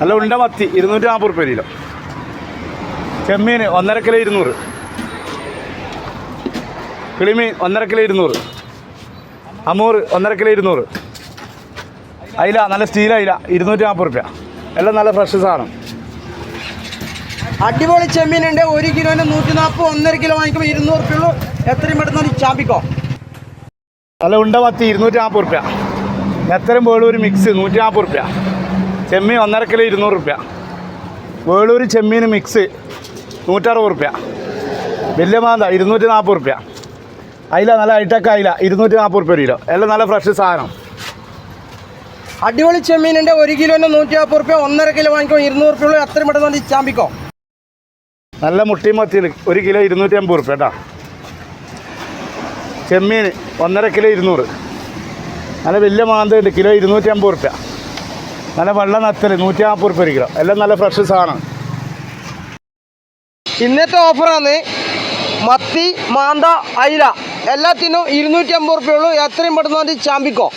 നല്ല ഉണ്ട മത്തി ഇരുന്നൂറ്റി നാൽപ്പത് റുപ്യ കിലോ. ചെമ്മീൻ ഒന്നര കിലോ ഇരുന്നൂറ്. കിളിമീൻ ഒന്നര കിലോ ഇരുന്നൂറ്. അമൂറ് ഒന്നര കിലോ ഇരുന്നൂറ്. അയില നല്ല സ്റ്റീൽ അയില ഇരുന്നൂറ്റി നാൽപ്പത് റുപ്യ. എല്ലാം നല്ല ഫ്രഷ് സാധനം. അടിപൊളി ചെമ്മീനുണ്ട്. ഒരു കിലോന് നൂറ്റി നാൽപ്പത് ഒന്നര കിലോ വാങ്ങിക്കുമ്പോൾ ഇരുന്നൂറ് കിലോ ഉള്ളൂ. എത്രയും പെട്ടെന്ന് ചാമ്പിക്കോ. അല്ല ഉണ്ട മത്തി ഇരുന്നൂറ്റി നാൽപ്പത് റുപ്യ. എത്രയും പോലും ഒരു മിക്സ് നൂറ്റി നാൽപ്പത് റുപ്യ. ചെമ്മീൻ ഒന്നര കിലോ ഇരുന്നൂറ് റുപ്യ. വേളൂർ ചെമ്മീൻ മിക്സ് നൂറ്ററുപത് റുപ്യ. വലിയ മാന്ത ഇരുന്നൂറ്റി നാൽപ്പത് റുപ്യ. അയില നല്ല ഹൈടെക് അയില ഇരുന്നൂറ്റി നാൽപ്പത് റുപ്യ ഒരു കിലോ എല്ലാം നല്ല ഫ്രഷ് സാധനം. അടിപൊളി ചെമ്മീനിന്റെ ഒരു കിലോന്റെ നൂറ്റി നാൽപ്പത് റുപ്യ. ഒന്നര കിലോ വാങ്ങിക്കോ. ഇരുന്നൂറ് റുപ്യ ഉള്ളൂ. അത്രയും പെട്ടെന്ന് ചാമ്പിക്കോ. നല്ല മുട്ടി മത്തിയിൽ ഒരു കിലോ ഇരുന്നൂറ്റി അമ്പത് റുപ്യ കേട്ടോ. ചെമ്മീൻ ഒന്നര കിലോ ഇരുന്നൂറ്. നല്ല വലിയ മാന്ത ഉണ്ട്. കിലോ ഇരുന്നൂറ്റി അമ്പത് റുപ്യ. നല്ല വെള്ള നത്തൽ നൂറ്റി നാൽപ്പത് റുപ്യ ഒരു കിലോ. എല്ലാം നല്ല ഫ്രഷ് സാധനം. ഇന്നത്തെ ഓഫറാണ് മത്തി മാന്ത അയില. എല്ലാത്തിനും ഇരുന്നൂറ്റി അമ്പത് റുപ്യ ഉള്ളൂ. എത്രയും പെട്ടെന്ന് ചാമ്പിക്കോ.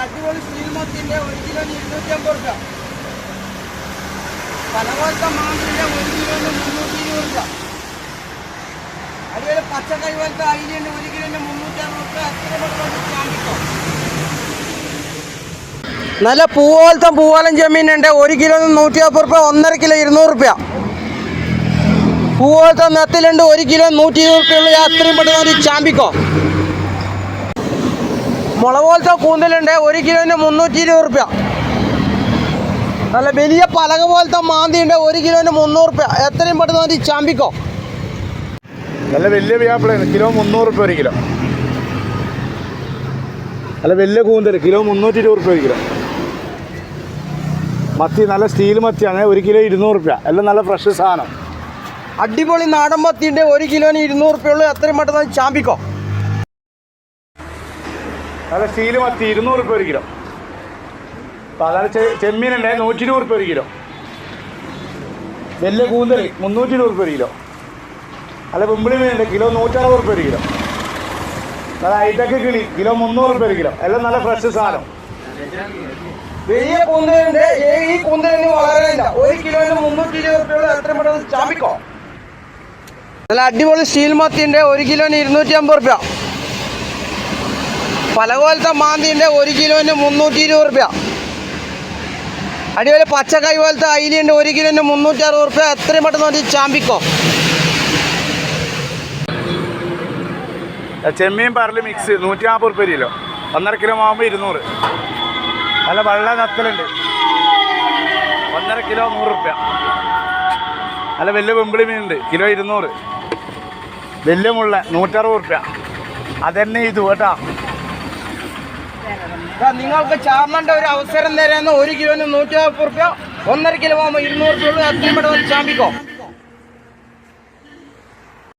അടിപൊളി സ്റ്റീൽ മത്തിന്റെ ഒരു കിലോന് ഇരുന്നൂറ്റി അമ്പത് റുപ്യ പലപോലത്തെ മാന്തിന്റെ ഒരു കിലോന് മുന്നൂറ്റി ഇരുപത് റുപ്യ അതുപോലെ പച്ചക്കറി പോലത്തെ അയിലുണ്ട് ഒരു കിലോന് മുന്നൂറ്റി അറുപത് റുപ്യ എത്രയും പെട്ടെന്ന് ചാമ്പിക്കോ. നല്ല പൂവോലത്തെ പൂവോലം ചെമ്മീനുണ്ട് ഒരു കിലോ നൂറ്റി നാൽപ്പത് റുപ്യ ഒന്നര കിലോ ഇരുന്നൂറ് റുപ്യ. പൂവോലത്തെ നെത്തിലുണ്ട്. ഒരു കിലോ നൂറ്റി ഇരുപത് റുപ്യ ഉള്ളൂ. അത്രയും പെട്ടെന്ന് ഒരു ചാമ്പിക്കോ. മുള പോലത്തെ കൂന്തലുണ്ട്. ഒരു കിലോന് മുന്നൂറ്റി ഇരുപത് റുപ്യ. നല്ല വലിയ പലക പോലത്തെ മാന്തിയുണ്ട്. ഒരു കിലോന് മുന്നൂറ് റുപ്യ. എത്രയും പെട്ടെന്ന് ഒരു ചാമ്പിക്കോ. നല്ല വലിയ വ്യാപ്പിളാണ് കിലോ മുന്നൂറ് റുപ്യ ഒരു കിലോ. നല്ല വലിയ കൂന്തൽ. കിലോ മുന്നൂറ്റി ഇരുപത് റുപ്യ ഒരു കിലോ. മത്തി നല്ല സ്റ്റീൽ മത്തിയാണ് ഒരു കിലോ ഇരുന്നൂറ് റുപ്യ. എല്ലാം നല്ല ഫ്രഷ് സാധനം. അടിപൊളി നാടൻ മത്തിന്റെ ഒരു കിലോന് ഇരുന്നൂറ് റുപ്യ ഉള്ളൂ. എത്രയും പെട്ടെന്ന് ചാമ്പിക്കോ. നല്ല സ്റ്റീൽ മത്തി ഇരുന്നൂറ് റുപ്യ ഒരു കിലോ. സാധാരണ ചെമ്മീനുണ്ട് നൂറ്റി ഇരുപത് റുപ്യ ഒരു കിലോ. വലിയ കൂന്തൽ മുന്നൂറ്റി ഇരുപത് റുപ്യ ഒരു കിലോ. അല്ല വെമ്പിളി മീനുണ്ട് കിലോ നൂറ്ററുപത് റുപ്യ ഒരു കിലോ. നല്ല ഹൈടെക് കിളി കിലോ മുന്നൂറ് റുപ്യ ഒരു കിലോ. എല്ലാം നല്ല ഫ്രഷ് സാധനം. വലിയ കൂന്തലുണ്ട് ഈ കൂന്തലിന് വളരാനില്ല ഒരു കിലോന് മുന്നൂറ്റി ഇരുപത് റുപ്യ എത്ര പെട്ടെന്ന് ചാമ്പിക്കോ. നല്ല അടിപൊളി സ്റ്റീൽ മത്തിന്റെ ഒരു കിലോന് ഇരുന്നൂറ്റി അമ്പത് റുപ്യ. പല പോലത്തെ മാന്തിന്റെ ഒരു കിലോന് മുന്നൂറ്റി ഇരുപത് റുപ്യ. അടിപൊളി പച്ചക്കൈ പോലത്തെ അയിലിന്റെ ഒരു കിലോന് മുന്നൂറ്റി അറുപത് റുപ്യ. എത്രയും പെട്ടെന്ന് ഒരു ചാമ്പിക്കോ. ചെമ്മീൻ പരൽ മിക്സ്. നൂറ്റി നാൽപ്പത് റുപ്യ കിലോ. ഒന്നര കിലോ ആകുമ്പോൾ ഇരുന്നൂറ്. നല്ല വെള്ള നത്തലുണ്ട്. ഒന്നര കിലോ നൂറ് റുപ്യ നല്ല വലിയ വെമ്പിളി മീനുണ്ട്. കിലോ ഇരുന്നൂറ്. വലിയ മുള്ള നൂറ്ററുപത് റുപ്യ അതന്നെ ഇത് കേട്ടാ. നിങ്ങൾക്ക് ചാമ്പണ്ട ഒരു അവസരം തരാന്ന് ഒരു കിലോന് നൂറ്റി നാൽപ്പത് റുപ്യ ഒന്നര കിലോ ആകുമ്പോൾ ഇരുന്നൂറ് രൂപ അത്രയും എത്രയും പെട്ടെന്ന് ചാമ്പിക്കോ.